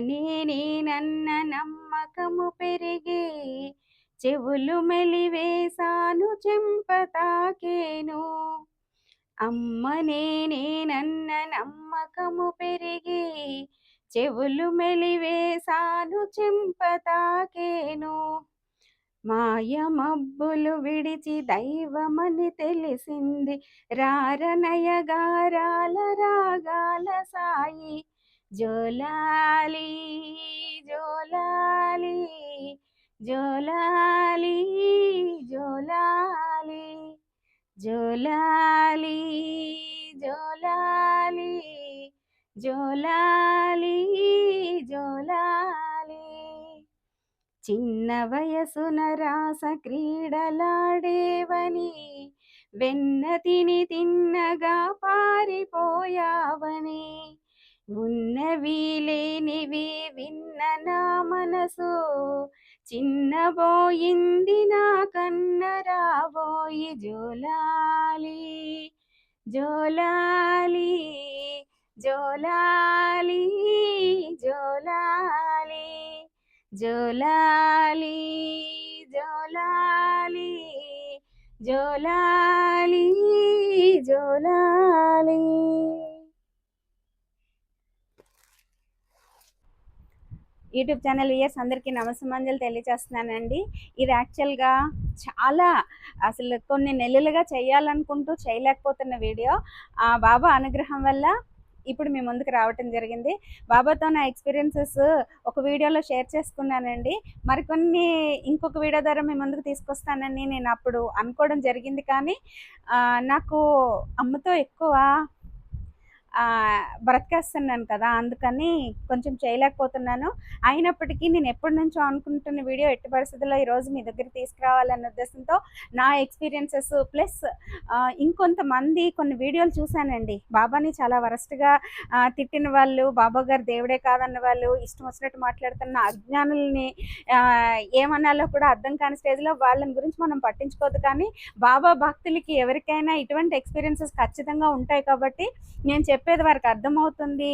నేనే నన్న నమ్మకము పెరిగే చెవులు మెలివేశాను చెంపతాకేను నేనే నన్న నమ్మకము పెరిగి చెవులు మెలివేశాను చెంపతాకేను మాయ మబ్బులు విడిచి దైవమని తెలిసింది రారనయగారాల రాగాల సాయి. జోలాలి జోలాలి జోలాలి జోలాలి జోలాలి జోలాలి జోలాలి జోలాలి. చిన్న వయసున రాస క్రీడలాడేవని వెన్న తిని తిన్నగా పారిపోయావని. ఉన్నవి లేనివి విన్న నా మనసు. చిన్నబోయింది నా కన్న రాబోయి జోలాలి జోలాలి జోలాలి జోలాలి జోలాలి జోలాలి జోలాలి జోలాలి. యూట్యూబ్ ఛానల్ ఇయర్స్ అందరికీ నమస్సమాంజలు తెలియజేస్తున్నానండి. ఇది యాక్చువల్గా చాలా అసలు కొన్ని నెలలుగా చేయాలనుకుంటూ చేయలేకపోతున్న వీడియో. ఆ బాబా అనుగ్రహం వల్ల ఇప్పుడు మీ ముందుకు రావటం జరిగింది. బాబాతో నా ఎక్స్పీరియన్సెస్ ఒక వీడియోలో షేర్ చేసుకున్నానండి. మరికొన్ని ఇంకొక వీడియో ద్వారా మీ ముందుకు తీసుకొస్తానని నేను అప్పుడు అనుకోవడం జరిగింది కానీ నాకు అమ్మతో ఎక్కువ బ్రతికేస్తున్నాను కదా అందుకని కొంచెం చేయలేకపోతున్నాను. అయినప్పటికీ నేను ఎప్పటి నుంచో అనుకుంటున్న వీడియో ఎట్టి పరిస్థితుల్లో ఈరోజు మీ దగ్గర తీసుకురావాలన్న ఉద్దేశంతో నా ఎక్స్పీరియన్సెస్ ప్లస్ ఇంకొంతమంది కొన్ని వీడియోలు చూశానండి. బాబాని చాలా వరస్ట్గా తిట్టిన వాళ్ళు బాబా గారు దేవుడే కాదన్న వాళ్ళు ఇష్టం వచ్చినట్టు మాట్లాడుతున్న అజ్ఞానుల్ని ఏమనాలో కూడా అర్థం కాని స్టేజ్లో వాళ్ళని గురించి మనం పట్టించుకోవద్దు కానీ బాబా భక్తులకి ఎవరికైనా ఇటువంటి ఎక్స్పీరియన్సెస్ ఖచ్చితంగా ఉంటాయి కాబట్టి నేను చెప్పేది వారికి అర్థమవుతుంది.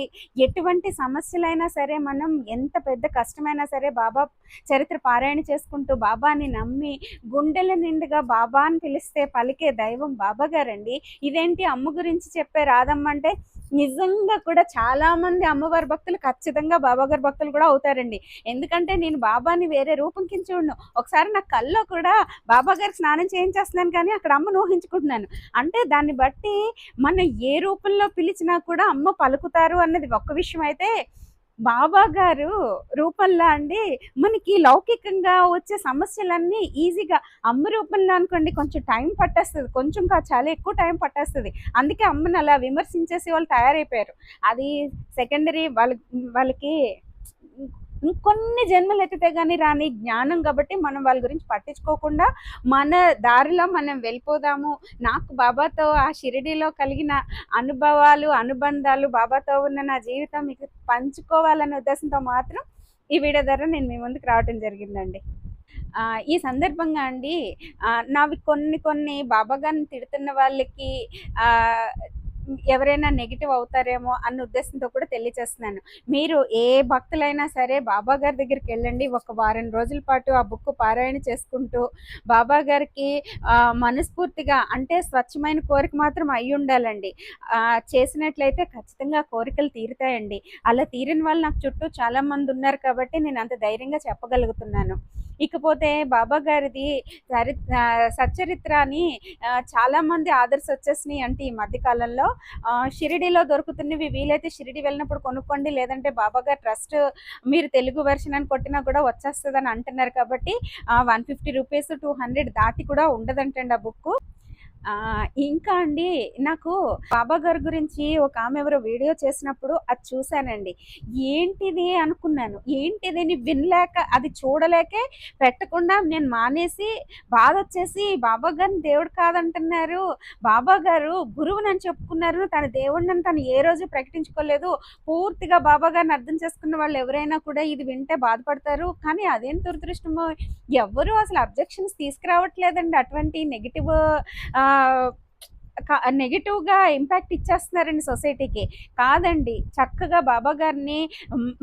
ఎటువంటి సమస్యలైనా సరే మనం ఎంత పెద్ద కష్టమైనా సరే బాబా చరిత్ర పారాయణ చేసుకుంటూ బాబాని నమ్మి గుండెల నిండుగా బాబా అని పిలిస్తే పలికే దైవం బాబా గారండి. ఇదేంటి అమ్మ గురించి చెప్పే రాదమ్మంటే నిజంగా కూడా చాలా మంది అమ్మవారి భక్తులు ఖచ్చితంగా బాబాగారి భక్తులు కూడా అవుతారండి. ఎందుకంటే నేను బాబాని వేరే రూపం కింద చూడను ఒకసారి నా కల్లో కూడా బాబాగారికి స్నానం చేయించేస్తున్నాను కానీ అక్కడ అమ్మను ఊహించుకుంటున్నాను. అంటే దాన్ని బట్టి మనం ఏ రూపంలో పిలిచినా కూడా అమ్మ పలుకుతారు అన్నది ఒక్క విషయం అయితే బాబా గారు రూపంలో అండి మనకి లౌకికంగా వచ్చే సమస్యలన్నీ ఈజీగా అమ్మ రూపంలో అనుకోండి కొంచెం టైం పట్టేస్తుంది కొంచెం కాదు చాలా ఎక్కువ టైం పట్టేస్తుంది. అందుకే అమ్మని అలా విమర్శించేసి వాళ్ళు తయారైపోయారు. అది సెకండరీ వాళ్ళ వాళ్ళకి ఇంకొన్ని జన్మలు ఎత్తితే కానీ రాని జ్ఞానం కాబట్టి మనం వాళ్ళ గురించి పట్టించుకోకుండా మన దారిలో మనం వెళ్ళిపోదాము. నాకు బాబాతో ఆ షిరిడిలో కలిగిన అనుభవాలు అనుబంధాలు బాబాతో ఉన్న నా జీవితం మీకు పంచుకోవాలనే ఉద్దేశంతో మాత్రం ఈ వీడియో ద్వారా నేను మీ ముందుకు రావడం జరిగిందండి. ఈ సందర్భంగా అండి నావి కొన్ని కొన్ని బాబా గారిని తిడుతున్న వాళ్ళకి ఎవరైనా నెగిటివ్ అవుతారేమో అన్న ఉద్దేశంతో కూడా తెలియచేస్తున్నాను. మీరు ఏ భక్తులైనా సరే బాబా గారి దగ్గరికి వెళ్ళండి. ఒక వారం రోజుల పాటు ఆ బుక్ పారాయణ చేసుకుంటూ బాబా గారికి మనస్ఫూర్తిగా అంటే స్వచ్ఛమైన కోరిక మాత్రం అయి ఉండాలండి. చేసినట్లయితే ఖచ్చితంగా కోరికలు తీరుతాయండి. అలా తీరిన వాళ్ళు నాకు చుట్టూ చాలా మంది ఉన్నారు కాబట్టి నేను అంత ధైర్యంగా చెప్పగలుగుతున్నాను. ఇకపోతే బాబా గారిది చరి సచ్చరిత్ర అని చాలామంది ఆదర్శ వచ్చేసినాయి అంటే ఈ మధ్యకాలంలో షిరిడిలో దొరుకుతున్నవి వీలైతే షిరిడి వెళ్ళినప్పుడు కొనుక్కోండి లేదంటే బాబా గారు ట్రస్ట్ మీరు తెలుగు వెర్షన్ అని కొట్టినా కూడా వచ్చేస్తుందని అంటున్నారు కాబట్టి one fifty rupees two hundred దాటి కూడా ఉండదంటండి ఆ బుక్ ఇంకా అండి నాకు బాబా గారి గురించి ఒక ఆమె ఎవరో వీడియో చేసినప్పుడు అది చూశానండి. ఏంటిది అనుకున్నాను. ఏంటిది వినలేక అది చూడలేకే పెట్టకుండా నేను మానేసి బాధ వచ్చేసి బాబా గారిని దేవుడు కాదంటున్నారు. బాబా గారు గురువు నన్ను చెప్పుకున్నారు. తన దేవుడిని తను ఏ రోజు ప్రకటించుకోలేదు. పూర్తిగా బాబా గారిని అర్థం చేసుకున్న వాళ్ళు ఎవరైనా కూడా ఇది వింటే బాధపడతారు. కానీ అదేం దురదృష్టమో ఎవరు అసలు అబ్జెక్షన్స్ తీసుకురావట్లేదండి. అటువంటి నెగిటివ్ నెగిటివ్గా ఇంపాక్ట్ ఇచ్చేస్తున్నారండి సొసైటీకి కాదండి చక్కగా బాబా గారిని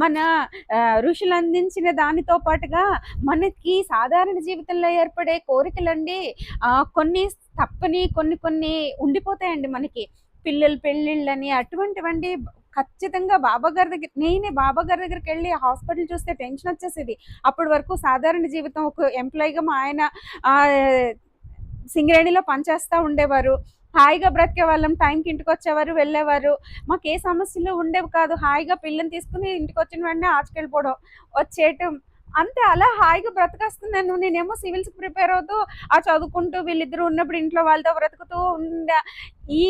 మన ఋషులు అందించిన దానితో పాటుగా మనకి సాధారణ జీవితంలో ఏర్పడే కోరికలండి కొన్ని తప్పని కొన్ని కొన్ని ఉండిపోతాయండి మనకి. పిల్లలు పెళ్ళిళ్ళని అటువంటివండి ఖచ్చితంగా బాబా గారి దగ్గర నేనే బాబా గారి దగ్గరికి వెళ్ళి హాస్పిటల్ చూస్తే టెన్షన్ వచ్చేసేది. అప్పటి వరకు సాధారణ జీవితం ఒక ఎంప్లాయీగా మా ఆయన సింగరేణిలో పనిచేస్తూ ఉండేవారు. హాయిగా బ్రతికే వాళ్ళం టైంకి ఇంటికి వచ్చేవారు వెళ్ళేవారు. మాకు ఏ సమస్యలు ఉండేవి కాదు. హాయిగా పిల్లని తీసుకుని ఇంటికి వచ్చిన వెంటనే ఆచుకెళ్ళిపోవడం వచ్చేయటం. అంతే అలా హాయిగా బ్రతకస్తున్నాను నేనేమో సివిల్స్కి ప్రిపేర్ అవుతూ ఆ చదువుకుంటూ వీళ్ళిద్దరూ ఉన్నప్పుడు ఇంట్లో వాళ్ళతో బ్రతుకుతూ ఉండే ఈ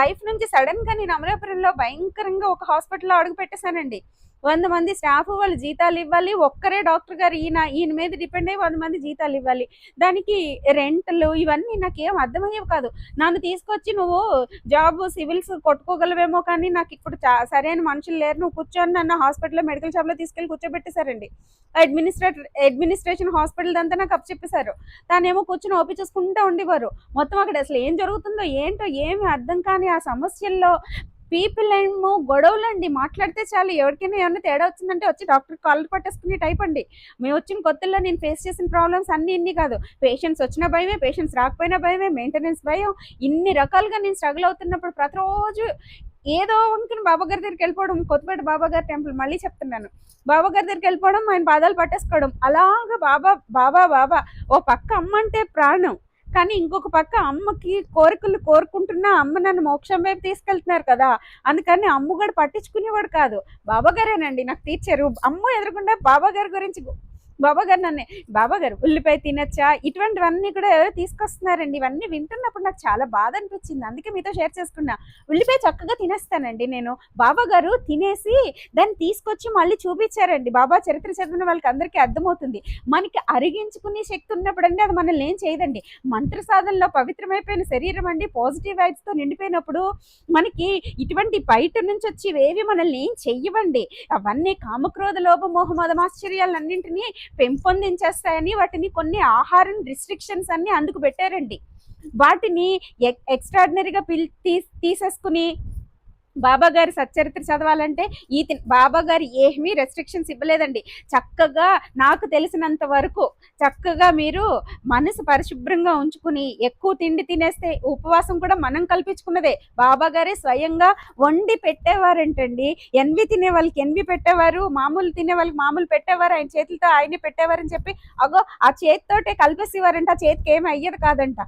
లైఫ్ నుంచి సడన్గా నేను అమలాపురంలో భయంకరంగా ఒక హాస్పిటల్లో అడుగు పెట్టేశానండి. వంద మంది స్టాఫ్ వాళ్ళు జీతాలు ఇవ్వాలి ఒక్కరే డాక్టర్ గారు ఈయన ఈయన మీద డిపెండ్ అయ్యి వంద మంది జీతాలు ఇవ్వాలి. దానికి రెంట్లు ఇవన్నీ నాకేం అర్థమయ్యేవి కాదు. నన్ను తీసుకొచ్చి నువ్వు జాబ్ సివిల్స్ కొట్టుకోగలవేమో కానీ నాకు ఇప్పుడు చా- సరైన మనుషులు లేరు. నువ్వు కూర్చొని నన్ను హాస్పిటల్లో మెడికల్ షాప్లో తీసుకెళ్ళి కూర్చోబెట్టేశారండి. అడ్మినిస్ట్రేటర్ అడ్మినిస్ట్రేషన్ హాస్పిటల్ అంతా నాకు అప్పచెప్పేశారు తానేమో కూర్చొని ఓపి చూసుకుంటూ ఉండేవారు. మొత్తం అక్కడ అసలు ఏం జరుగుతుందో ఏంటో ఏమి అర్థం కానీ ఆ సమస్యల్లో పీపుల్ ఏమో గొడవలు అండి మాట్లాడితే చాలు. ఎవరికైనా ఏమైనా తేడా వచ్చిందంటే వచ్చి డాక్టర్ కాళ్ళు పట్టేసుకునే టైప్ అండి. మేము వచ్చిన కొత్తలో నేను ఫేస్ చేసిన ప్రాబ్లమ్స్ అన్ని ఇన్ని కాదు. పేషెంట్స్ వచ్చిన భయమే పేషెంట్స్ రాకపోయినా భయమే మెయింటెనెన్స్ భయం. ఇన్ని రకాలుగా నేను స్ట్రగుల్ అవుతున్నప్పుడు ప్రతిరోజు ఏదో అనుకుని బాబా గారి దగ్గరికి వెళ్ళిపోవడం కొత్తపేట బాబా గారి టెంపుల్ మళ్ళీ చెప్తున్నాను. బాబా గారి దగ్గరికి వెళ్ళిపోవడం ఆయన పాదాలు పట్టేసుకోవడం. అలాగా బాబా బాబా బాబా. ఓ పక్క అమ్మ అంటే ప్రాణం. కానీ ఇంకొక పక్క అమ్మకి కోరికలు కోరుకుంటున్నా అమ్మ నన్ను మోక్షం వైపు తీసుకెళ్తున్నారు కదా. అందుకని అమ్మ కూడా పట్టించుకునేవాడు కాదు. బాబా గారేనండి నాకు తీర్చారు. అమ్మ ఎదురుకుండా బాబా గారి గురించి బాబా గారు నన్ను బాబా గారు ఉల్లిపాయ తినచ్చా? ఇటువంటివన్నీ కూడా ఎవరో తీసుకొస్తున్నారండి. ఇవన్నీ వింటున్నప్పుడు నాకు చాలా బాధ అనిపించింది. అందుకే మీతో షేర్ చేసుకున్నా. ఉల్లిపాయ చక్కగా తినేస్తానండి నేను. బాబా గారు తినేసి దాన్ని తీసుకొచ్చి మళ్ళీ చూపించారండి. బాబా చరిత్ర చదివిన వాళ్ళకి అందరికీ అర్థమవుతుంది. మనకి అరిగించుకునే శక్తి ఉన్నప్పుడు అండి అది మనల్ని ఏం చేయదండి. మంత్ర సాధనలో పవిత్రమైపోయిన శరీరం అండి. పాజిటివ్ వైబ్స్తో నిండిపోయినప్పుడు మనకి ఇటువంటి బయట నుంచి వచ్చి ఏవి మనల్ని ఏం చెయ్యవండి. అవన్నీ కామక్రోధ లోభ మోహ మదమాశ్చర్యాలన్నింటినీ పెంపొందించేస్తాయని వాటిని కొన్ని ఆహారం రిస్ట్రిక్షన్స్ అన్ని అందుకు పెట్టారండి. వాటిని ఎక్ ఎక్స్ట్రాడినరీగా పిల్ తీ తీసేసుకుని బాబా గారి సచ్చరిత్ర చదవాలంటే ఈ బాబా గారు ఏమీ రెస్ట్రిక్షన్స్ ఇవ్వలేదండి. చక్కగా నాకు తెలిసినంత వరకు చక్కగా మీరు మనసు పరిశుభ్రంగా ఉంచుకుని ఎక్కువ తిండి తినేస్తే ఉపవాసం కూడా మనం కల్పించుకున్నదే. బాబా గారే స్వయంగా వండి పెట్టేవారంటండి. ఎన్వి తినే వాళ్ళకి ఎన్వి పెట్టేవారు? మామూలు తినే వాళ్ళకి మామూలు పెట్టేవారు? ఆయన చేతులతో ఆయనే పెట్టేవారని చెప్పి అగో ఆ చేతితోటే కలిపేసేవారంట. ఆ చేతికి ఏమి అయ్యేది కాదంట.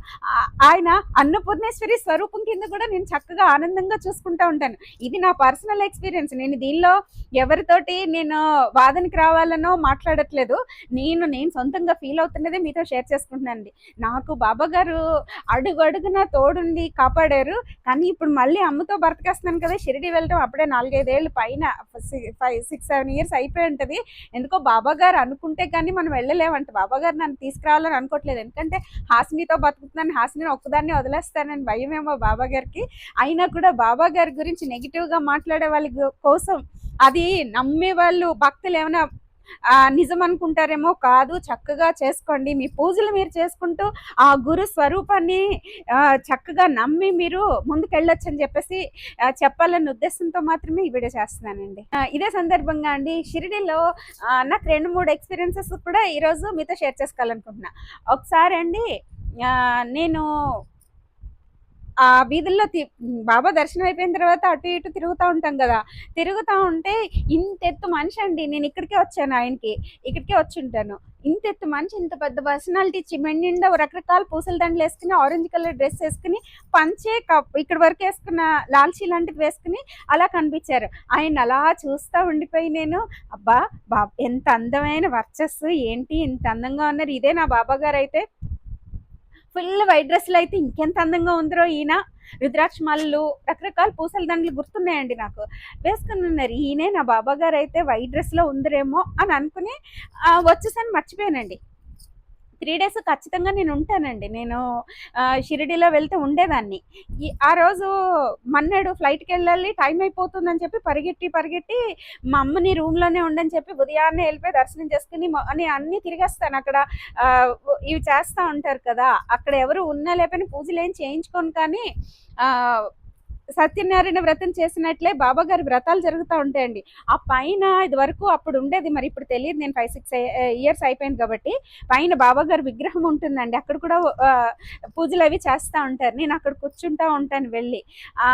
ఆయన అన్నపూర్ణేశ్వరి స్వరూపం కింద కూడా నేను చక్కగా ఆనందంగా చూసుకుంటా ఉంటాను. ఇది నా పర్సనల్ ఎక్స్పీరియన్స్. నేను దీనిలో ఎవరితోటి నేను వాదనకి రావాలనో మాట్లాడట్లేదు. నేను నేను సొంతంగా ఫీల్ అవుతున్నదే మీతో షేర్ చేసుకుంటున్నానండి. నాకు బాబా గారు అడుగు అడుగున తోడుండి కాపాడారు. కానీ ఇప్పుడు మళ్ళీ అమ్మతో బ్రతకేస్తున్నాను కదా షిరిడి వెళ్ళటం అప్పుడే నాలుగైదేళ్ళు పైన ఫైవ్ సిక్స్ సెవెన్ ఇయర్స్ అయిపోయి ఉంటుంది. ఎందుకో బాబా గారు అనుకుంటే కానీ మనం వెళ్ళలేమంట. బాబా గారు నన్ను తీసుకురావాలని అనుకోవట్లేదు. ఎందుకంటే హాసినితో బతుకుతున్నాను హాసిని ఒక్కదాన్ని వదిలేస్తానని భయమేమో బాబా గారికి. అయినా కూడా బాబా గారి గురించి నెగిటివ్గా మాట్లాడే వాళ్ళ కోసం అది నమ్మే వాళ్ళు భక్తులు ఏమైనా ఆ, నిజం అనుకుంటారేమో కాదు. చక్కగా చేసుకోండి. మీ పూజలు మీరు చేసుకుంటూ ఆ గురు స్వరూపాన్ని చక్కగా నమ్మి మీరు ముందుకెళ్ళొచ్చు అని చెప్పేసి చెప్పాలన్న ఉద్దేశంతో మాత్రమే ఈ వీడియో చేస్తున్నానండి. ఇదే సందర్భంగా అండి షిరిడిలో నాకు రెండు మూడు ఎక్స్పీరియన్సెస్ కూడా ఈరోజు మీతో షేర్ చేసుకోవాలనుకుంటున్నా. ఒకసారి అండి నేను ఆ వీధుల్లో బాబా దర్శనం అయిపోయిన తర్వాత అటు ఇటు తిరుగుతూ ఉంటాం కదా. తిరుగుతూ ఉంటే ఇంత ఎత్తు మనిషి అండి. నేను ఇక్కడికే వచ్చాను ఆయనకి. ఇక్కడికే వచ్చి ఉంటాను. ఇంతెత్తు మనిషి ఇంత పెద్ద పర్సనాలిటీ చిమెంట్ నిండా రకరకాల పూసల దండలు వేసుకుని ఆరెంజ్ కలర్ డ్రెస్ వేసుకుని పంచే కప్ ఇక్కడ వరకు వేసుకున్న లాల్చీ లాంటిది వేసుకుని అలా కనిపించారు. ఆయన అలా చూస్తూ ఉండిపోయి నేను అబ్బా బా ఎంత అందమైన వర్చస్సు ఏంటి ఇంత అందంగా ఉన్నారు. ఇదే నా బాబా గారు అయితే ఫుల్ వైట్ డ్రెస్సులు అయితే ఇంకెంత అందంగా ఉందరో ఈయన. రుద్రాక్ష మల్లు రకరకాల పూసల దండలు గుర్తున్నాయండి నాకు. వేసుకుని ఉన్నారు. ఈయనే నా బాబా గారు అయితే వైట్ డ్రెస్లో ఉందరేమో అని అనుకుని ఆ, వచ్చేసాను మర్చిపోయానండి. త్రీ డేస్ ఖచ్చితంగా నేను ఉంటానండి. నేను షిరిడీలో వెళ్తే ఉండేదాన్ని. ఈ- ఆ రోజు మన్నాడు ఫ్లైట్కి వెళ్ళాలి టైం అయిపోతుందని చెప్పి పరిగెట్టి పరిగెట్టి మా అమ్మని రూమ్లోనే ఉండని చెప్పి ఉదయాన్నే వెళ్ళిపోయి దర్శనం చేసుకుని అని అన్నీ తిరిగేస్తాను అక్కడ. ఇవి చేస్తూ ఉంటారు కదా అక్కడ ఎవరు ఉన్నా లేకపోయినా పూజలు ఏం చేయించుకోను కానీ సత్యనారాయణ వ్రతం చేసినట్లే బాబా గారి వ్రతాలు జరుగుతూ ఉంటాయండి. ఆ పైన ఇది వరకు అప్పుడు ఉండేది మరి ఇప్పుడు తెలియదు. నేను ఫైవ్ సిక్స్ ఇయర్స్ అయిపోయింది కాబట్టి పైన బాబా గారి విగ్రహం ఉంటుందండి. అక్కడ కూడా పూజలు అవి చేస్తూ ఉంటారు. నేను అక్కడ కూర్చుంటా ఉంటాను వెళ్ళి.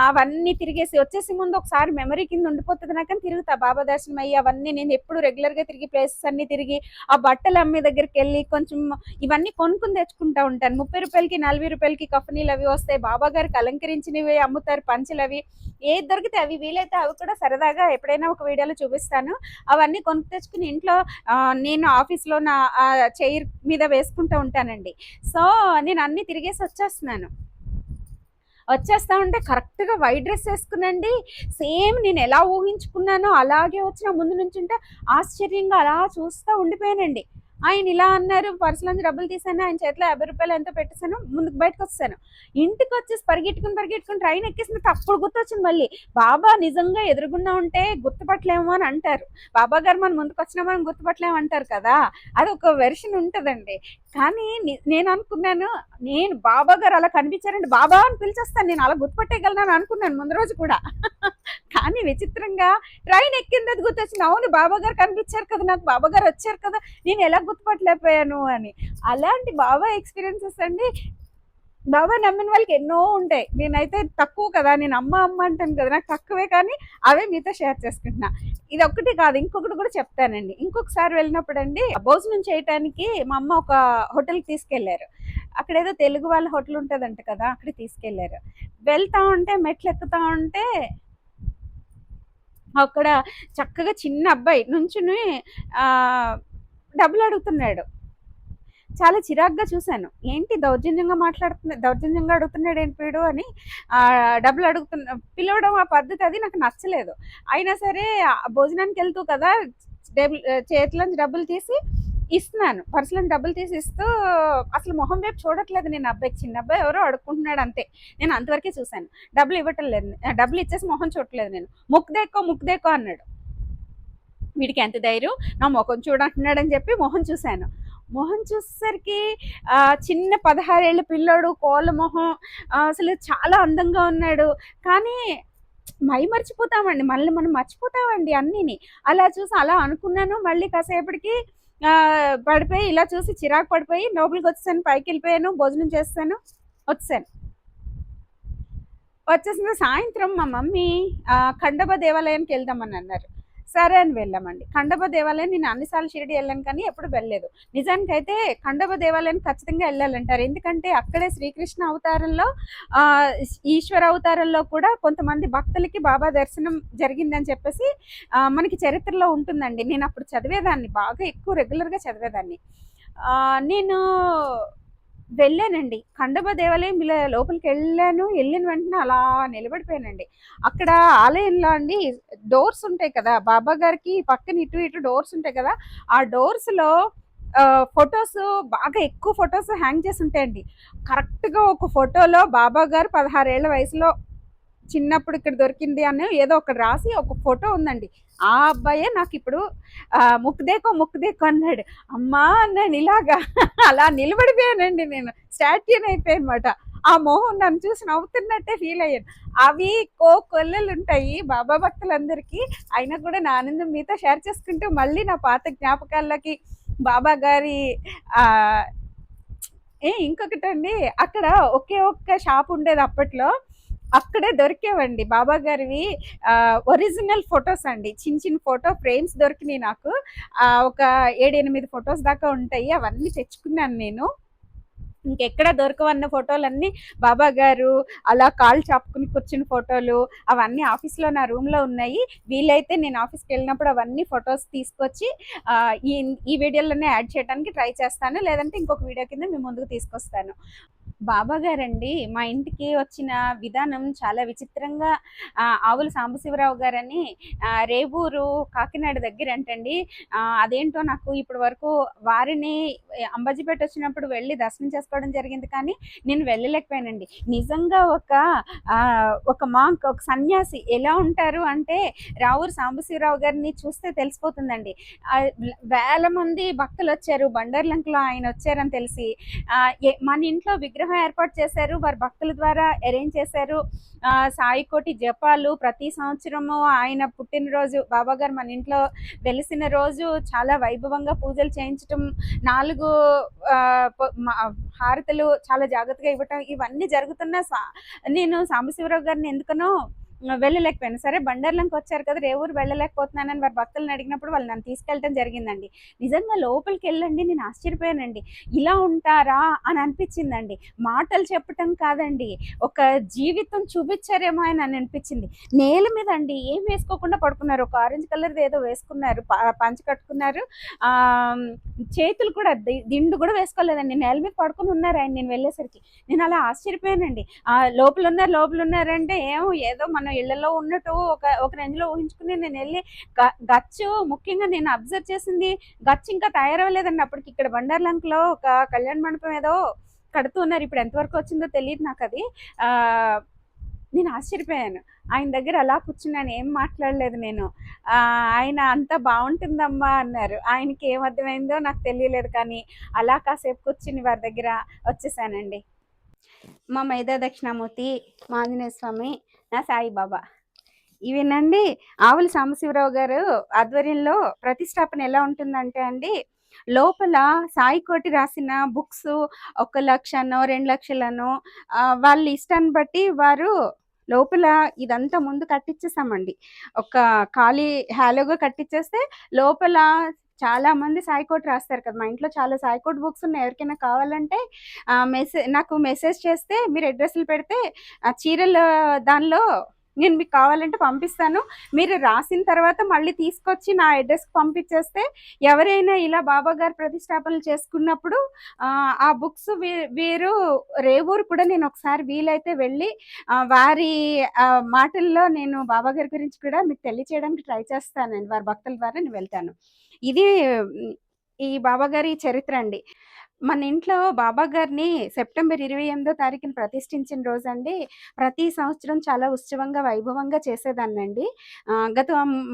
అవన్నీ తిరిగేసి వచ్చేసి ముందు ఒకసారి మెమరీ కింద ఉండిపోతుంది నాకు తిరుగుతా. బాబా దర్శనం అయ్యి అవన్నీ నేను ఎప్పుడు రెగ్యులర్గా తిరిగి ప్లేసెస్ అన్ని తిరిగి ఆ బట్టలు అమ్మే దగ్గరికి వెళ్ళి కొంచెం ఇవన్నీ కొనుక్కుని తెచ్చుకుంటా ఉంటాను. ముప్పై రూపాయలకి నలభై రూపాయలకి కఫనీలు అవి వస్తాయి. బాబా గారికి అలంకరించినవి అమ్ముతారు. పంచలు అవి ఏది దొరికితే అవి వీలైతే అవి కూడా సరదాగా ఎప్పుడైనా ఒక వీడియోలో చూపిస్తాను. అవన్నీ కొనుక్కు తెచ్చుకుని ఇంట్లో నేను ఆఫీస్లో నా చైర్ మీద వేసుకుంటూ ఉంటానండి. సో నేను అన్ని తిరిగేసి వచ్చేస్తున్నాను. వచ్చేస్తా ఉంటే కరెక్ట్గా వైట్ డ్రెస్ వేసుకునండి. సేమ్ నేను ఎలా ఊహించుకున్నానో అలాగే వచ్చిన ముందు నుంచి ఉంటే ఆశ్చర్యంగా అలా చూస్తూ ఉండిపోయానండి. ఆయన ఇలా అన్నారు పర్సులోంచి డబ్బులు తీసాను ఆయన చేతిలో యాభై రూపాయలు ఎంతో పెట్టేశాను ముందుకు బయటకు వచ్చాను ఇంటికి వచ్చేసి పరిగెట్టుకుని పరిగెట్టుకుని ట్రైన్ ఎక్కేసిన అప్పుడు గుర్తొచ్చింది మళ్ళీ. బాబా నిజంగా ఎదురుగుండా ఉంటే గుర్తుపట్టలేము అని అంటారు. బాబా గారు మన ముందుకు వచ్చినా మనం గుర్తుపట్టలేము అంటారు కదా. అది ఒక వెర్షన్ ఉంటుందండి. కానీ ని- నేను అనుకున్నాను నేను బాబా గారు అలా కనిపించారండి బాబా అని పిలిచేస్తాను నేను అలా గుర్తుపట్టేయగలను అనుకున్నాను ముందు రోజు కూడా. కానీ విచిత్రంగా ట్రైన్ ఎక్కింది అది గుర్తొచ్చింది. అవును బాబా గారు కనిపించారు కదా నాకు బాబా గారు వచ్చారు కదా నేను ఎలా గుర్తుపట్టలేకపోయాను అని. అలాంటి బాబా ఎక్స్పీరియన్సెస్ అండి. బాబా నమ్మిన వాళ్ళకి ఎన్నో ఉంటాయి. నేనైతే తక్కువ కదా నేను అమ్మ అమ్మ అంటాను కదా నాకు తక్కువే కానీ అవే మీతో షేర్ చేసుకుంటున్నా. ఇది ఒకటి కాదు ఇంకొకటి కూడా చెప్తానండి. ఇంకొకసారి వెళ్ళినప్పుడు అండి భోజనం చేయటానికి మా అమ్మ ఒక హోటల్కి తీసుకెళ్ళారు. అక్కడ ఏదో తెలుగు వాళ్ళ హోటల్ ఉంటుందంట కదా అక్కడ తీసుకెళ్ళారు. వెళ్తా ఉంటే మెట్లు ఎక్కుతా ఉంటే అక్కడ చక్కగా చిన్న అబ్బాయి నుంచుని డబ్బులు అడుగుతున్నాడు. చాలా చిరాగ్గా చూశాను. ఏంటి దౌర్జన్యంగా మాట్లాడుతున్నా దౌర్జన్యంగా అడుగుతున్నాడు ఏంటి వీడు అని డబ్బులు అడుగుతున్న పిలవడం ఆ పద్ధతి అది నాకు నచ్చలేదు. అయినా సరే భోజనానికి వెళ్తూ కదా డబ్బులు చేతిలోంచి డబ్బులు తీసి ఇస్తున్నాను. పర్సులోంచి డబ్బులు తీసి ఇస్తూ అసలు మొహం వైపు చూడట్లేదు నేను. అబ్బాయికి చిన్న అబ్బాయి ఎవరో అడుక్కుంటున్నాడు అంతే. నేను అంతవరకే చూశాను. డబ్బులు ఇవ్వటం లేదు. డబ్బులు ఇచ్చేసి మొహం చూడట్లేదు నేను. ముక్కు దేక్కో ముక్కు దేక్కో అన్నాడు. వీడికి ఎంత ధైర్యం? నా ముఖం చూడంటున్నాడని చెప్పి మొహం చూశాను. మొహం చూసేసరికి చిన్న పదహారేళ్ళ పిల్లోడు కోళ్ళ మొహం అసలు చాలా అందంగా ఉన్నాడు. కానీ మై మర్చిపోతామండి. మళ్ళీ మనం మర్చిపోతామండి అన్నీని. అలా చూసి అలా అనుకున్నాను. మళ్ళీ కాసేపటికి పడిపోయి ఇలా చూసి చిరాకు పడిపోయి లోపలికి వచ్చాను పైకి వెళ్ళిపోయాను. భోజనం చేస్తాను. వచ్చాను వచ్చేసిన సాయంత్రం మా మమ్మీ ఖండబ దేవాలయానికి వెళ్దామని అన్నారు. సరే అని వెళ్ళామండి. ఖండోబా దేవాలయం నేను అన్నిసార్లు షిరిడి వెళ్ళాను కానీ ఎప్పుడు వెళ్ళలేదు. నిజానికి అయితే దేవాలయం ఖచ్చితంగా వెళ్ళాలంటారు. ఎందుకంటే అక్కడే శ్రీకృష్ణ అవతారంలో ఆ, ఈశ్వర అవతారంలో కూడా కొంతమంది భక్తులకి బాబా దర్శనం జరిగిందని చెప్పేసి మనకి చరిత్రలో ఉంటుందండి. నేను అప్పుడు చదివేదాన్ని బాగా ఎక్కువ రెగ్యులర్గా చదివేదాన్ని. నేను వెళ్ళానండి. ఖండబ దేవాలయం ఇలా లోపలికి వెళ్ళాను. వెళ్ళిన వెంటనే అలా నిలబడిపోయానండి. అక్కడ ఆలయంలో అండి డోర్స్ ఉంటాయి కదా బాబా గారికి పక్కన ఇటు ఇటు డోర్స్ ఉంటాయి కదా ఆ డోర్స్లో ఫొటోస్ బాగా ఎక్కువ ఫొటోస్ హ్యాంగ్ చేసి ఉంటాయండి. కరెక్ట్గా ఒక ఫోటోలో బాబా గారు పదహారేళ్ళ వయసులో చిన్నప్పుడు ఇక్కడ దొరికింది అని ఏదో ఒకటి రాసి ఒక ఫోటో ఉందండి. ఆ అబ్బాయే నాకు ఇప్పుడు ఆ, ముక్కుదేకో ముక్కుదేకో అన్నాడు. అమ్మా అన్నాను ఇలాగా. అలా నిలబడిపోయానండి నేను. స్టాట్యూన్ అయిపోయానమాట ఆ మోహన్ నన్ను చూసి నవ్వుతున్నట్టే ఫీల్ అయ్యాను. అవి కో కొల్లలు ఉంటాయి బాబా భక్తులందరికీ. అయినా కూడా నా ఆనందం మీతో షేర్ చేసుకుంటూ మళ్ళీ నా పాత జ్ఞాపకాలకి బాబా గారి ఏ ఇంకొకటి అండి అక్కడ ఒకే ఒక్క షాప్ ఉండేది అప్పట్లో. అక్కడే దొరికేవండి. బాబా గారివి ఒరిజినల్ ఫొటోస్ అండి. చిన్న చిన్న ఫోటో ఫ్రేమ్స్ దొరికినాయి నాకు. ఒక ఏడు ఎనిమిది ఫొటోస్ దాకా ఉంటాయి. అవన్నీ తెచ్చుకున్నాను నేను. ఇంకెక్కడ దొరకవన్న ఫోటోలన్నీ బాబా గారు అలా కాళ్ళు చాపుకుని కూర్చున్న ఫోటోలు అవన్నీ ఆఫీస్లో నా రూమ్లో ఉన్నాయి. వీలైతే నేను ఆఫీస్కి వెళ్ళినప్పుడు అవన్నీ ఫొటోస్ తీసుకొచ్చి ఈ ఈ వీడియోలోనే యాడ్ చేయడానికి ట్రై చేస్తాను. లేదంటే ఇంకొక వీడియో కింద మీ ముందుకు తీసుకొస్తాను. బాబా గారండి మా ఇంటికి వచ్చిన విధానం చాలా విచిత్రంగా ఆవుల సాంబశివరావు గారని రేవూరు కాకినాడ దగ్గర అంటండి అదేంటో నాకు ఇప్పటి వరకు వారిని అంబాజీపేట వచ్చినప్పుడు వెళ్ళి దర్శనం చేసుకోవడం జరిగింది కానీ నేను వెళ్ళలేకపోయానండి. నిజంగా ఒక ఒక మాంక్ ఒక సన్యాసి ఎలా ఉంటారు అంటే రావూరు సాంబశివరావు గారిని చూస్తే తెలిసిపోతుందండి. వేల మంది భక్తులు వచ్చారు బండర్లంకలో ఆయన వచ్చారని తెలిసి మన ఇంట్లో విగ్రహం ఏర్పాటు చేశారు. వారి భక్తుల ద్వారా అరేంజ్ చేశారు. సాయికోటి జపాలు ప్రతి సంవత్సరము ఆయన పుట్టినరోజు బాబా గారు మన ఇంట్లో వెలిసిన రోజు చాలా వైభవంగా పూజలు చేయించటం నాలుగు హారతలు చాలా జాగ్రత్తగా ఇవ్వటం ఇవన్నీ జరుగుతున్న సా- నేను సాంబశివరావు గారిని ఎందుకనో వెళ్ళలేకపోయాను. సరే బండర్లంకి వచ్చారు కదా రేవూరు వెళ్ళలేకపోతున్నానని వారి భక్తులను అడిగినప్పుడు వాళ్ళు నన్ను తీసుకెళ్ళటం జరిగిందండి. నిజంగా లోపలికి వెళ్ళండి నేను ఆశ్చర్యపోయానండి. ఇలా ఉంటారా అని అనిపించిందండి. మాటలు చెప్పటం కాదండి ఒక జీవితం చూపించారేమో అని అని అనిపించింది. నేల మీద అండి ఏం వేసుకోకుండా పడుకున్నారు. ఒక ఆరెంజ్ కలర్ది ఏదో వేసుకున్నారు పంచ కట్టుకున్నారు. చేతులు కూడా దిండు కూడా వేసుకోలేదండి. నేల మీద పడుకుని ఉన్నారు ఆయన. నేను వెళ్ళేసరికి నేను అలా ఆశ్చర్యపోయానండి. లోపల ఉన్నారు లోపల ఉన్నారంటే ఏమో ఏదో మన ఇళ్ళలో ఉన్నట్టు ఒక ఒక రేంజ్లో ఊహించుకుని నేను వెళ్ళి గ- గచ్చు ముఖ్యంగా నేను అబ్జర్వ్ చేసింది గచ్చు ఇంకా తయారవ్వలేదండి. అప్పటికి ఇక్కడ బండర్లంకలో ఒక కళ్యాణ మండపం ఏదో కడుతూ ఉన్నారు. ఇప్పుడు ఎంతవరకు వచ్చిందో తెలియదు నాకు అది. నేను ఆశ్చర్యపోయాను. ఆయన దగ్గర అలా కూర్చున్నాను ఏం మాట్లాడలేదు నేను. ఆయన అంత బాగుంటుందమ్మా అన్నారు. ఆయనకి ఏం అర్థమైందో నాకు తెలియలేదు కానీ అలా కాసేపు కూర్చుని వారి దగ్గర వచ్చేసానండి. మా మైదా దక్షిణామూర్తి మా ఆంజనేయ స్వామి నా సాయిబాబా. ఇవేనండి ఆవుల సాంబశివరావు గారు ఆధ్వర్యంలో ప్రతిష్టాపన ఎలా ఉంటుందంటే అండి లోపల సాయి కోటి రాసిన బుక్స్ ఒక లక్షనో రెండు లక్షలనో వాళ్ళ ఇష్టాన్ని బట్టి వారు లోపల ఇదంతా ముందు కట్టించేసామండి ఒక ఖాళీ హ్యాలోగా కట్టించేస్తే లోపల చాలా మంది సాయికోట్ రాస్తారు కదా మా ఇంట్లో చాలా సాయికోట్ బుక్స్ ఉన్నాయి. ఎవరికైనా కావాలంటే మెసేజ్ నాకు మెసేజ్ చేస్తే మీరు అడ్రస్లు పెడితే ఆ చీరల దానిలో నేను మీకు కావాలంటే పంపిస్తాను. మీరు రాసిన తర్వాత మళ్ళీ తీసుకొచ్చి నా అడ్రస్కి పంపించేస్తే ఎవరైనా ఇలా బాబా గారు ప్రతిష్టాపనలు చేసుకున్నప్పుడు ఆ, బుక్స్ వీరు రేవూరు కూడా నేను ఒకసారి వీలైతే వెళ్ళి వారి మాటల్లో నేను బాబా గారి గురించి కూడా మీకు తెలియచేయడానికి ట్రై చేస్తానండి. వారి భక్తుల ద్వారా నేను వెళ్తాను. ఇది ఈ బాబా గారి చరిత్ర అండి. మన ఇంట్లో బాబా గారిని సెప్టెంబర్ ఇరవై ఎనిమిదో తారీఖున ప్రతిష్ఠించిన అండి ప్రతి సంవత్సరం చాలా ఉత్సవంగా వైభవంగా చేసేదాన్నండి. గత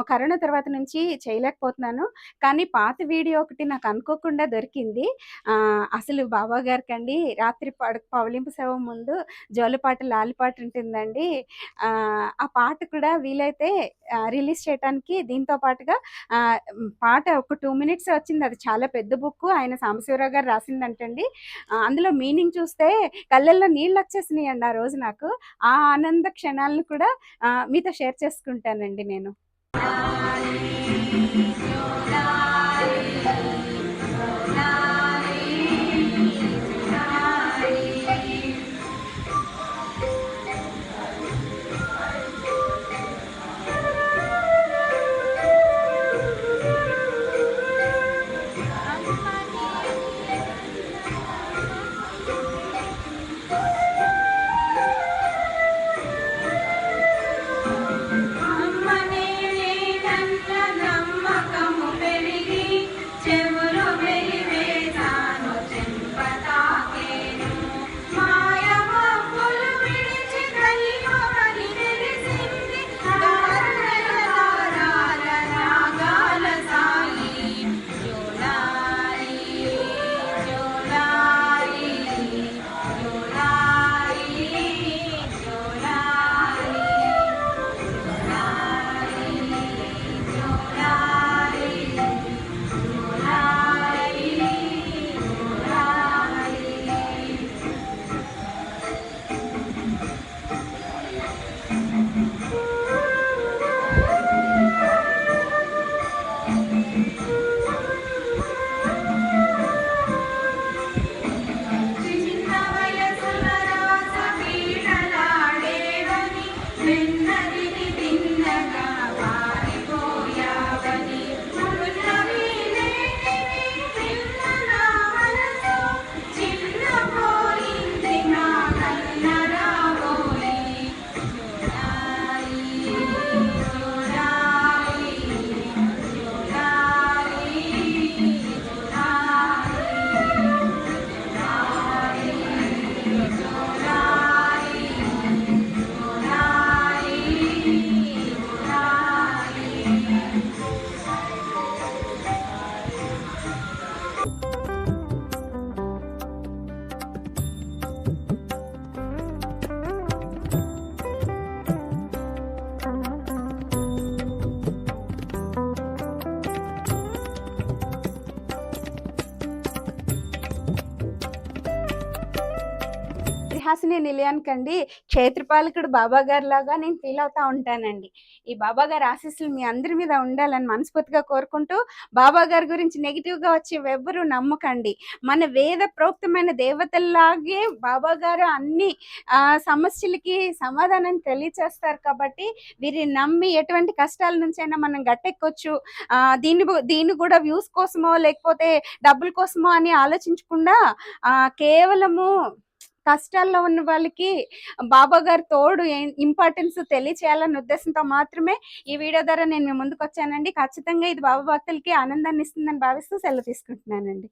కరోనా తర్వాత నుంచి చేయలేకపోతున్నాను. కానీ పాత వీడియో ఒకటి నాకు అనుకోకుండా దొరికింది. అసలు బాబా గారికి అండి రాత్రి పడ పవలింపు సేవ ముందు జోలిపాట లాలిపాట ఉంటుందండి. ఆ, పాట కూడా వీలైతే రిలీజ్ చేయడానికి దీంతో పాటుగా పాట ఒక టూ మినిట్స్ వచ్చింది. అది చాలా పెద్ద బుక్ ఆయన సాంబశివరావు గారు రాసిన వచ్చిందంటండి అందులో మీనింగ్ చూస్తే కళ్ళల్లో నీళ్ళు వచ్చేసినాయి అండి ఆ రోజు నాకు. ఆ ఆనంద క్షణాలను కూడా మీతో షేర్ చేసుకుంటానండి నేను. నిలయానికండి. క్షేత్రపాలకుడు బాబా గారి లాగా నేను ఫీల్ అవుతా ఉంటానండి. ఈ బాబా గారి ఆశీస్సులు మీ అందరి మీద ఉండాలని మనస్ఫూర్తిగా కోరుకుంటూ బాబా గారి గురించి నెగిటివ్గా వచ్చి ఎవ్వరూ నమ్మకండి. మన వేద ప్రోక్తమైన దేవతల్లాగే బాబా గారు అన్ని ఆ, సమస్యలకి సమాధానం తెలియచేస్తారు కాబట్టి వీరిని నమ్మి ఎటువంటి కష్టాల నుంచైనా మనం గట్టెక్కొచ్చు. ఆ, దీన్ని దీన్ని కూడా వ్యూస్ కోసమో లేకపోతే డబ్బుల కోసమో అని ఆలోచించకుండా ఆ, కేవలము కష్టాల్లో ఉన్న వాళ్ళకి బాబా గారు తోడు ఇంపార్టెన్స్ తెలియచేయాలన్న ఉద్దేశంతో మాత్రమే ఈ వీడియో ద్వారా నేను మీ ముందుకు వచ్చానండి. ఖచ్చితంగా ఇది బాబా భక్తులకి ఆనందాన్ని ఇస్తుందని భావిస్తూ సెలవు తీసుకుంటున్నానండి.